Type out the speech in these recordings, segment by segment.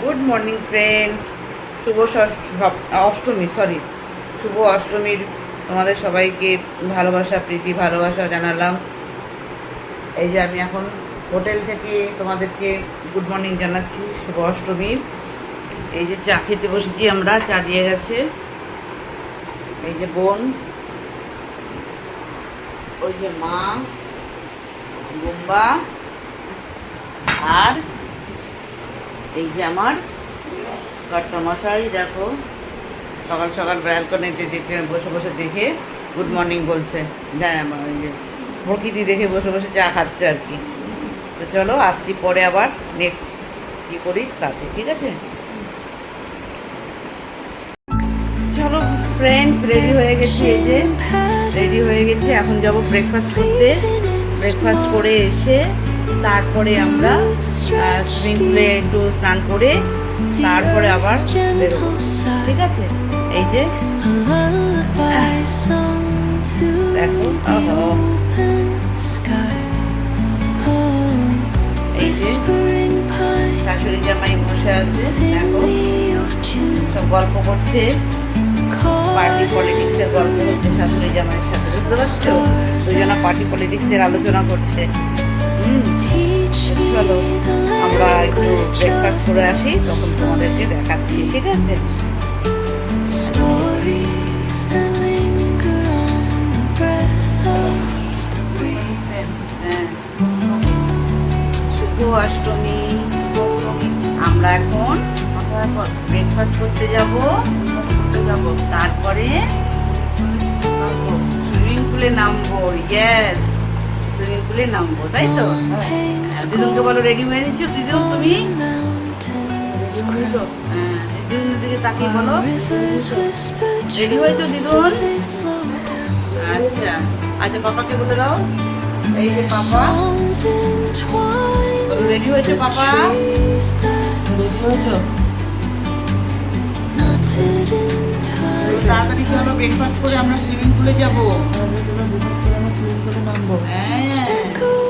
Good morning friends শুভ Ashtami sorry শুভ অষ্টমীর তোমাদের সবাইকে ভালোবাসা, প্রীতি, ভালোবাসা জানালাম। এই যে আমি এখন হোটেল থেকে তোমাদেরকে গুড মর্নিং জানাচ্ছি, শুভ অষ্টমীর। এই যে চা খেতে বসেছি আমরা, চা দিয়ে গেছে। এই যে বোন, ওই যে মা, বুম্বা আর এই যে আমার কর্তামশাই, দেখো, সকাল সকাল ব্যালকনিতে দেখে বসে বসে দেখে গুড মর্নিং বলছে। হ্যাঁ প্রকৃতি দেখে বসে বসে চা খাচ্ছে আর কি। তো চলো, আসছি পরে আবার নেক্সট কী করি তাতে, ঠিক আছে? চলো ফ্রেন্ডস রেডি হয়ে গেছি এই যে। রেডি হয়ে গেছি, এখন যাব ব্রেকফাস্ট করতে। ব্রেকফাস্ট করে এসে তারপরে আমরা সুইমিং পুলে একটু স্নান করে তারপরে আবার বেরোবো। ঠিক আছে? এই যে। দেখো এই যে। শাশুড়ি জামাই বসে আছে, দেখো। সব গল্প করছে। পার্টি পলিটিক্সের গল্প হচ্ছে শাশুড়ি জামাইয়ের সাথে, বুঝতে পারছ? দুজনা পার্টি পলিটিক্সের আলোচনা করছে। চলো আমরা একটু ব্রেকফাস্ট করে আসি তখন তোমাদেরকে দেখাচ্ছি ঠিক আছে। শুভ অষ্টমী এখন আমরা এখন ব্রেকফাস্ট করতে যাব করতে যাব তারপরে সুইমিং পুলে নামবো ইয়েস সুইমিং পুলে নামবো তাই তো? হ্যাঁ, দিদুনকে বলো রেডি হয়ে নিচ্ছ? দিদুন তুমি? হ্যাঁ দিদুনের দিকে তাকিয়ে বলো। Rivers রেডি হয়েছো দিদুন. আচ্ছা আচ্ছা পাপাকে বলে দাও। এই যে পাপা। রেডি হয়েছো পাপা. তাড়াতাড়ি চলো ব্রেকফাস্ট করে আমরা সুইমিং পুলে যাব। হ্যাঁ Echoing step on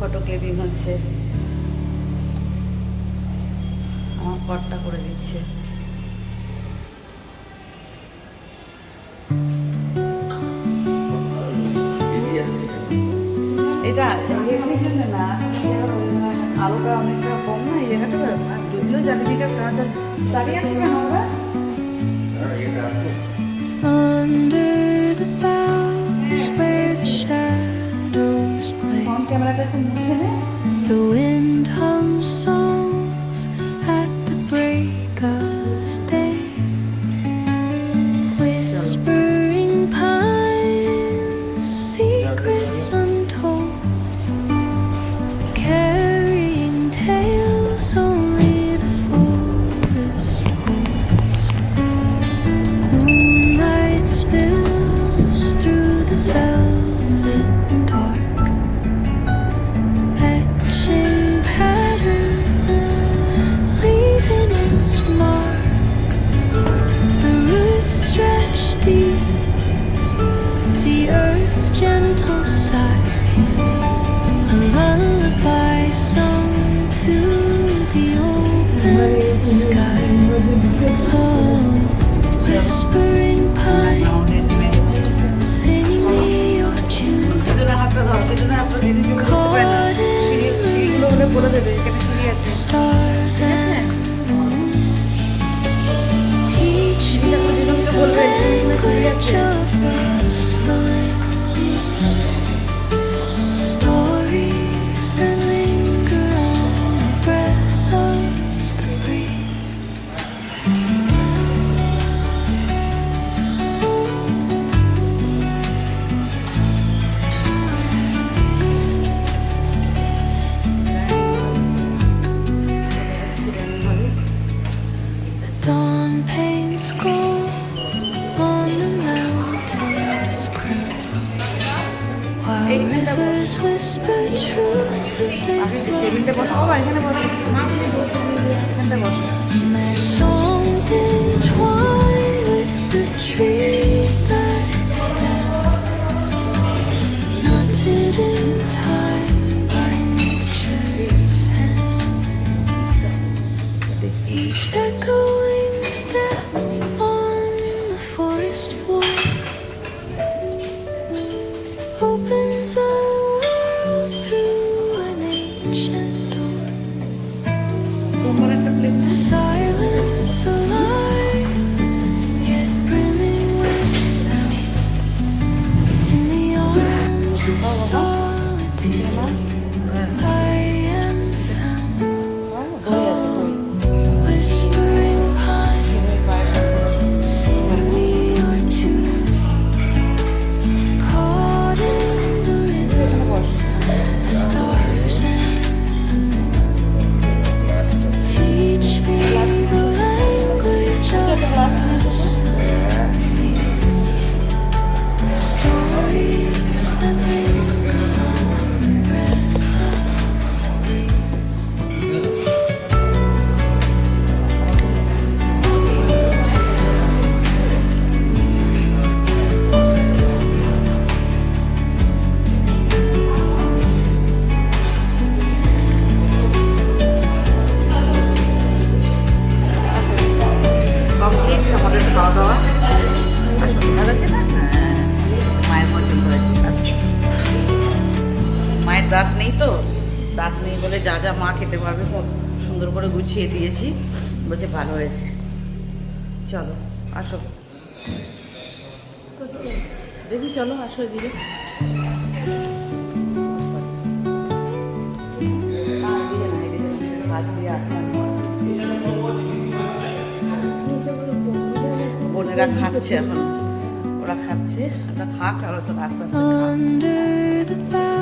photo clipping হচ্ছে। আমার কর্তা করে দিচ্ছে। এটা না আলোটা অনেকটা কম না, এই জায়গাটা যদিও চারিদিকে। দাঁড়িয়ে আমরা? নে। the creature free. টেবিলটা বসো বাবা এখানে বসো মা তুমি বসো এখানটা বসো Echo আছে হ্যাঁ। মায়ের পছন্দ হয়েছে মায়ের দাঁত নেই তো? দাঁত নেই বলে যা যা মা খেতে পারবে সুন্দর করে গুছিয়ে দিয়েছি। বলছে ভালো হয়েছে। চলো, আসো। দেখি চলো, আসো এদিকে। বোনেরা খাচ্ছে এখন। খাচ্ছে আমরা খাক আর তো আস্তে আস্তে খাক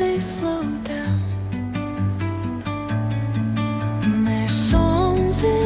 they flow.